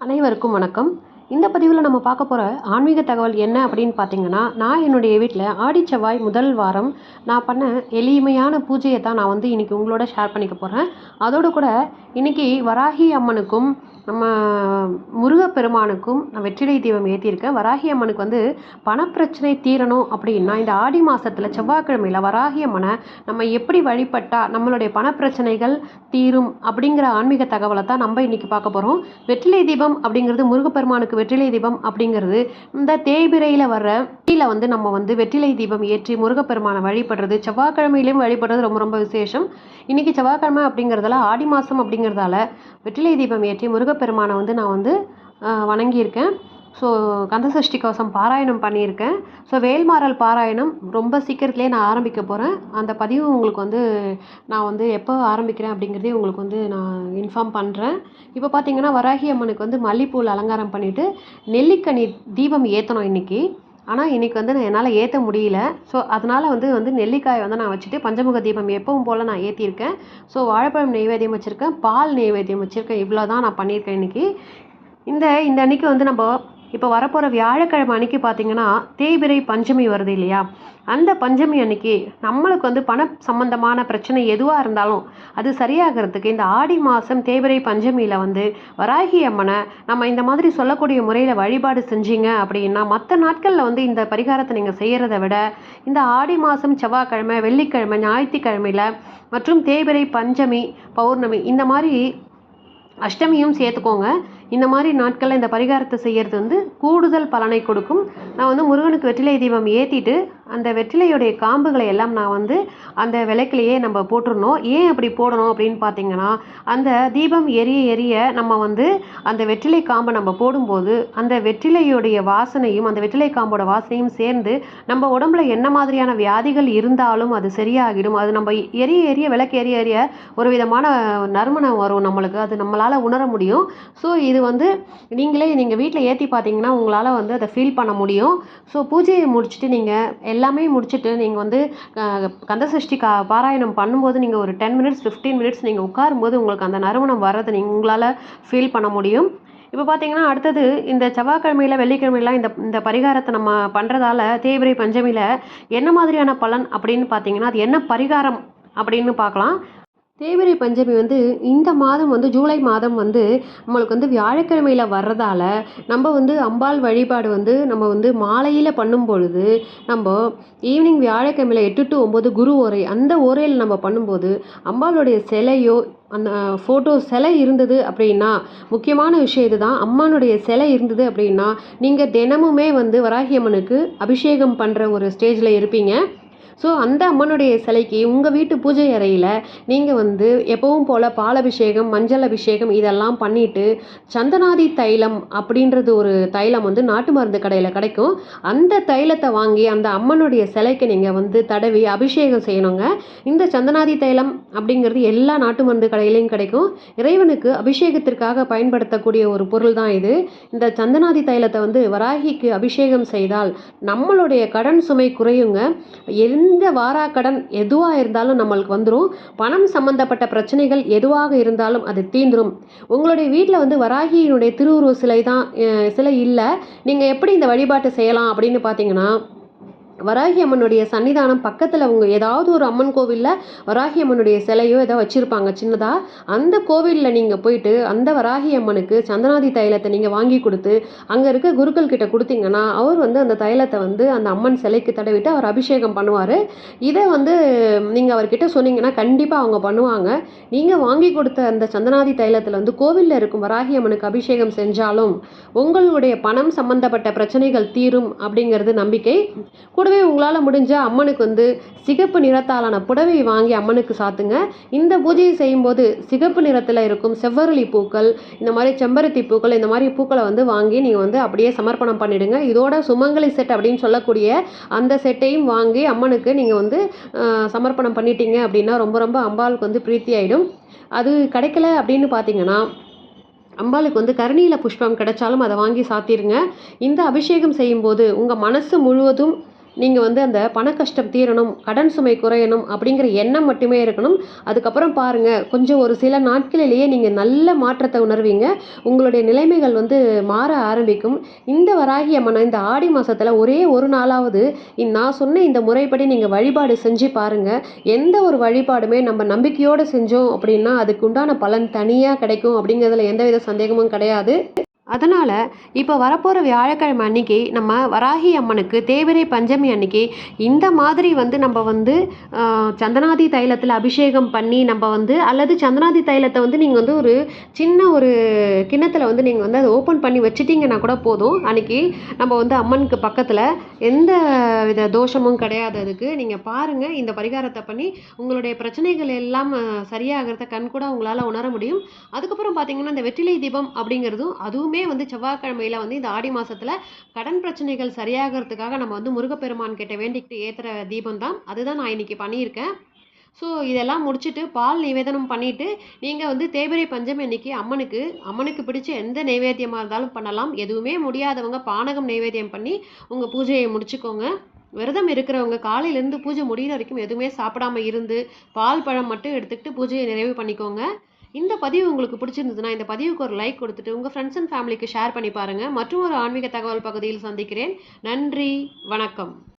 அனைவருக்கும் வணக்கம். இந்த பதிவில் நம்ம பார்க்க போகிற ஆன்மீக தகவல் என்ன அப்படின்னு பார்த்தீங்கன்னா நான் என்னுடைய வீட்டில் ஆடி செவ்வாய் முதல் வாரம் நான் பண்ண எளிமையான பூஜையை தான் நான் வந்து இன்றைக்கி உங்களோட ஷேர் பண்ணிக்க போகிறேன் அதோடு கூட இன்றைக்கி வராகி அம்மனுக்கும் நம்ம முருகப்பெருமானுக்கும் நான் வெற்றிலை தீபம் ஏற்றியிருக்க வராகி அம்மனுக்கு வந்து பணப்பிரச்சனை தீரணும் அப்படின்னா இந்த ஆடி மாதத்தில் செவ்வாய்க்கிழமையில் வராகி அம்மனை நம்ம எப்படி வழிபட்டால் நம்மளுடைய பணப்பிரச்சனைகள் தீரும் அப்படிங்கிற ஆன்மீக தகவலை தான் நம்ம இன்றைக்கி பார்க்க போகிறோம் வெற்றிலை தீபம் அப்படிங்கிறது முருகப்பெருமானுக்கு வெற்றிலை தீபம் அப்படிங்கிறது இந்த தேய்பிரையில் வர்ற கீழே வந்து நம்ம வந்து வெற்றிலை தீபம் ஏற்றி முருகப்பெருமானை வழிபடுறது செவ்வாய்க்கிழமையிலையும் வழிபடுறது ரொம்ப ரொம்ப விசேஷம். இன்றைக்கி செவ்வாய்க்கிழமை அப்படிங்கிறதால ஆடி மாதம் அப்படிங்கிறதால வெற்றிலை தீபம் ஏற்றி முருக முருகப்பெருமானை வந்து நான் வந்து வணங்கியிருக்கேன். ஸோ கந்தசஷ்டி கவசம் பாராயணம் பண்ணியிருக்கேன். ஸோ வேல்மாறல் பாராயணம் ரொம்ப சீக்கிரத்துலேயே நான் ஆரம்பிக்க போகிறேன் அந்த பதிவு உங்களுக்கு வந்து நான் வந்து எப்போ ஆரம்பிக்கிறேன் அப்படிங்கிறதே உங்களுக்கு வந்து நான் இன்ஃபார்ம் பண்ணுறேன் இப்போ பார்த்தீங்கன்னா வராகி அம்மனுக்கு வந்து மல்லிப்பூவில் அலங்காரம் பண்ணிவிட்டு நெல்லிக்கனி தீபம் ஏற்றணும் இன்றைக்கி ஆனால் இன்றைக்கி வந்து நான் என்னால் ஏற்ற முடியல. ஸோ அதனால் வந்து வந்து நெல்லிக்காயை வந்து நான் வச்சுட்டு பஞ்சமுக தீபம் எப்பவும் போல் நான் ஏற்றிருக்கேன் ஸோ வாழைப்பழம் நெய்வேத்தியம் வச்சுருக்கேன். பால் நெய்வேத்தியம் வச்சுருக்கேன். இவ்வளோ தான் நான் பண்ணியிருக்கேன் இன்றைக்கி இந்த இந்த அன்றைக்கி வந்து நம்ம இப்போ வரப்போகிற வியாழக்கிழமை அன்றைக்கி பார்த்தீங்கன்னா தேய்பிரை பஞ்சமி வருது இல்லையா? அந்த பஞ்சமி அன்னைக்கு நம்மளுக்கு வந்து பண சம்பந்தமான பிரச்சனை எதுவாக இருந்தாலும் அது சரியாகிறதுக்கு இந்த ஆடி மாதம் தேய்பிரை பஞ்சமியில் வந்து வராகி அம்மனை நம்ம இந்த மாதிரி சொல்லக்கூடிய முறையில் வழிபாடு செஞ்சீங்க அப்படின்னா மற்ற நாட்களில் வந்து இந்த பரிகாரத்தை நீங்கள் செய்கிறத விட இந்த ஆடி மாதம் செவ்வாய்க்கிழமை வெள்ளிக்கிழமை ஞாயிற்றுக்கிழமையில் மற்றும் தேய்பிரை பஞ்சமி பௌர்ணமி இந்த மாதிரி அஷ்டமியும் சேர்த்துக்கோங்க. இந்த மாதிரி நாட்களில் இந்த பரிகாரத்தை செய்கிறது வந்து கூடுதல் பலனை கொடுக்கும். நான் வந்து முருகனுக்கு வெற்றிலை தீபம் ஏற்றிட்டு அந்த வெற்றிலையுடைய காம்புகளை எல்லாம் நான் வந்து அந்த விளக்கிலேயே நம்ம போட்டுருணும் ஏன் அப்படி போடணும் அப்படின்னு பார்த்தீங்கன்னா அந்த தீபம் எரிய எரிய நம்ம வந்து அந்த வெற்றிலை காம்பை நம்ம போடும்போது அந்த வெற்றிலையுடைய வாசனையும் அந்த வெற்றிலை காம்போட வாசனையும் சேர்ந்து நம்ம உடம்புல என்ன மாதிரியான வியாதிகள் இருந்தாலும் அது சரியாகிடும். அது நம்ம எரிய எரிய விளக்கு எரிய எரிய ஒரு விதமான நறுமணம் வரும் நம்மளுக்கு. அது நம்மளால் உணர முடியும். ஸோ இது வந்து நீங்களே நீங்கள் வீட்டில் ஏற்றி பார்த்தீங்கன்னா உங்களால் வந்து அதை ஃபீல் பண்ண முடியும். ஸோ பூஜையை முடிச்சுட்டு நீங்கள் எல்லாமே முடிச்சுட்டு நீங்கள் வந்து கந்தசஷ்டி கா பாராயணம் பண்ணும்போது நீங்கள் ஒரு டென் மினிட்ஸ் ஃபிஃப்டீன் மினிட்ஸ் நீங்கள் உட்காரும்போது உங்களுக்கு அந்த நறுமணம் வர்றதை நீங்கள் உங்களால் ஃபீல் பண்ண முடியும். இப்போ பார்த்தீங்கன்னா அடுத்தது இந்த செவ்வாய்க்கிழமையில் வெள்ளிக்கிழமையெல்லாம் இந்த இந்த பரிகாரத்தை நம்ம பண்ணுறதால தேய்பிரை பஞ்சமியில் என்ன மாதிரியான பலன் அப்படின்னு பார்த்தீங்கன்னா அது என்ன பரிகாரம் அப்படின்னு பார்க்கலாம் தேய்பிரை பஞ்சமி வந்து இந்த மாதம் வந்து ஜூலை மாதம் வந்து நம்மளுக்கு வந்து வியாழக்கிழமையில் வர்றதால நம்ம வந்து அம்பாள் வழிபாடு வந்து நம்ம வந்து மாலையில் பண்ணும் பொழுது நம்ம ஈவினிங் வியாழக்கிழமையில் எட்டு டு ஒம்பது குரு ஓரை அந்த ஓரையில் நம்ம பண்ணும்போது அம்பாளுடைய சிலையோ அந்த ஃபோட்டோ சிலை இருந்தது அப்படின்னா முக்கியமான விஷயம் இதுதான். அம்மானுடைய சிலை இருந்தது அப்படின்னா நீங்கள் தினமுமே வந்து வராகி அம்மனுக்கு அபிஷேகம் பண்ணுற ஒரு ஸ்டேஜில் இருப்பீங்க. ஸோ அந்த அம்மனுடைய சிலைக்கு உங்கள் வீட்டு பூஜை அறையில் நீங்கள் வந்து எப்பவும் போல் பாலபிஷேகம் மஞ்சள் அபிஷேகம் இதெல்லாம் பண்ணிவிட்டு சந்தனாதி தைலம் அப்படின்றது ஒரு தைலம் வந்து நாட்டு மருந்து கடையில் கிடைக்கும். அந்த தைலத்தை வாங்கி அந்த அம்மனுடைய சிலைக்கு நீங்கள் வந்து தடவி அபிஷேகம் செய்யணுங்க. இந்த சந்தனாதி தைலம் அப்படிங்கிறது எல்லா நாட்டு மருந்து கடையிலையும் கிடைக்கும். இறைவனுக்கு அபிஷேகத்திற்காக பயன்படுத்தக்கூடிய ஒரு பொருள் தான் இது. இந்த சந்தனாதி தைலத்தை வந்து வராகிக்கு அபிஷேகம் செய்தால் நம்மளுடைய கடன் சுமை குறையுங்க. எந்த வாரா கடன் எதுவாக இருந்தாலும் நம்மளுக்கு வந்துடும் பணம் சம்பந்தப்பட்ட பிரச்சனைகள் எதுவாக இருந்தாலும் அது தீந்துடும் உங்களுடைய வீட்டில் வந்து வராகியினுடைய திருவுருவ சிலை தான் சிலை இல்லை. நீங்கள் எப்படி இந்த வழிபாட்டை செய்யலாம் அப்படின்னு பார்த்தீங்கன்னா வராகி அம்மனுடைய சன்னிதானம் பக்கத்தில் அவங்க ஏதாவது ஒரு அம்மன் கோவிலில் வராகி அம்மனுடைய சிலையோ ஏதோ வச்சுருப்பாங்க சின்னதாக அந்த கோவிலில் நீங்கள் போயிட்டு அந்த வராகி அம்மனுக்கு சந்தனாதி தைலத்தை நீங்கள் வாங்கி கொடுத்து அங்கே இருக்க குருக்கள் கிட்ட கொடுத்தீங்கன்னா அவர் வந்து அந்த தைலத்தை வந்து அந்த அம்மன் சிலைக்கு தடவிட்டு அவர் அபிஷேகம் பண்ணுவார். இதை வந்து நீங்கள் அவர்கிட்ட சொன்னீங்கன்னா கண்டிப்பாக அவங்க பண்ணுவாங்க. நீங்கள் வாங்கி கொடுத்த அந்த சந்தனாதி தைலத்தில் வந்து கோவிலில் இருக்கும் வராகி அம்மனுக்கு அபிஷேகம் செஞ்சாலும் உங்களுடைய பணம் சம்பந்தப்பட்ட பிரச்சனைகள் தீரும் அப்படிங்கிறது நம்பிக்கை. கூடவே உங்களால் முடிஞ்ச அம்மனுக்கு வந்து சிகப்பு நிறத்தாலான புடவை வாங்கி அம்மனுக்கு சாத்துங்க. இந்த பூஜையை செய்யும்போது சிகப்பு நிறத்தில் இருக்கும் செவ்வரளி பூக்கள் இந்த மாதிரி செம்பருத்தி பூக்கள் இந்த மாதிரி பூக்களை வந்து வாங்கி நீங்கள் வந்து அப்படியே சமர்ப்பணம் பண்ணிடுங்க. இதோட சுமங்கலி செட் அப்படின்னு சொல்லக்கூடிய அந்த செட்டையும் வாங்கி அம்மனுக்கு நீங்கள் வந்து சமர்ப்பணம் பண்ணிட்டீங்க அப்படின்னா ரொம்ப ரொம்ப அம்பாளுக்கு வந்து பிரீத்தி ஆகிடும் அது கிடைக்கல அப்படின்னு பார்த்தீங்கன்னா அம்பாளுக்கு வந்து கருணியில புஷ்பம் கிடைச்சாலும் அதை வாங்கி சாத்திருங்க. இந்த அபிஷேகம் செய்யும்போது உங்கள் மனசு முழுவதும் நீங்கள் வந்து அந்த பண கஷ்டம் தீரணும் கடன் சுமை குறையணும் அப்படிங்கிற எண்ணம் மட்டுமே இருக்கணும். அதுக்கப்புறம் பாருங்கள் கொஞ்சம் ஒரு சில நாட்களிலேயே நீங்கள் நல்ல மாற்றத்தை உணர்வீங்க. உங்களுடைய நிலைமைகள் வந்து மாற ஆரம்பிக்கும். இந்த வராகி அம்மனை இந்த ஆடி மாதத்தில் ஒரே ஒரு நாளாவது நான் சொன்ன இந்த முறைப்படி நீங்கள் வழிபாடு செஞ்சு பாருங்கள் எந்த ஒரு வழிபாடுமே நம்ம நம்பிக்கையோடு செஞ்சோம் அப்படின்னா அதுக்கு உண்டான பலன் தனியாக கிடைக்கும் அப்படிங்கிறதுல எந்தவித சந்தேகமும் கிடையாது. அதனால் இப்போ வரப்போகிற வியாழக்கிழமை அன்னைக்கு நம்ம வராகி அம்மனுக்கு தேவிரை பஞ்சமி அன்னைக்கு இந்த மாதிரி வந்து நம்ம வந்து சந்தனாதி தைலத்தில் அபிஷேகம் பண்ணி நம்ம வந்து அல்லது சந்தனாதி தைலத்தை வந்து நீங்கள் வந்து ஒரு சின்ன ஒரு கிண்ணத்தில் வந்து நீங்கள் வந்து அதை ஓப்பன் பண்ணி வச்சிட்டிங்கன்னா கூட போதும். அன்னைக்கு நம்ம வந்து அம்மனுக்கு பக்கத்தில் எந்த வித தோஷமும் கிடையாது அதுக்கு நீங்கள் பாருங்கள் இந்த பரிகாரத்தை பண்ணி உங்களுடைய பிரச்சனைகள் எல்லாம் சரியாகிறத கண் கூட உங்களால் உணர முடியும். அதுக்கப்புறம் பார்த்தீங்கன்னா இந்த வெற்றிலை தீபம் அப்படிங்கிறதும் அதுவுமே வந்து செவ்வாய்க்கிழமையில வந்து இந்த ஆடி மாதத்தில் கடன் பிரச்சனைகள் சரியாகிறதுக்காக நம்ம வந்து முருகப்பெருமான் கிட்ட வேண்டிக்கிட்டு ஏற்றுற தீபம் தான். அதுதான் நான் இன்னைக்கு பண்ணியிருக்கேன். ஸோ இதெல்லாம் முடிச்சுட்டு பால் நிவேதனம் பண்ணிவிட்டு நீங்கள் வந்து தேய்பிரை பஞ்சமி அன்னைக்கு அம்மனுக்கு. அம்மனுக்கு பிடிச்ச எந்த நைவேத்தியமாக இருந்தாலும் பண்ணலாம். எதுவுமே முடியாதவங்க பானகம் நைவேத்தியம் பண்ணி உங்கள் பூஜையை முடிச்சுக்கோங்க. விரதம் இருக்கிறவங்க காலையிலேருந்து பூஜை முடியிற வரைக்கும் எதுவுமே சாப்பிடாம இருந்து பால் பழம் மட்டும் எடுத்துக்கிட்டு பூஜையை நிறைவு பண்ணிக்கோங்க. இந்த பதிவு உங்களுக்கு பிடிச்சிருந்ததுன்னா இந்த பதிவுக்கு ஒரு லைக் கொடுத்துட்டு உங்கள் ஃப்ரெண்ட்ஸ் அண்ட் ஃபேமிலிக்கு ஷேர் பண்ணி பாருங்கள் மற்றும் ஒரு ஆன்மீக தகவல் பகுதியில் சந்திக்கிறேன். நன்றி வணக்கம்.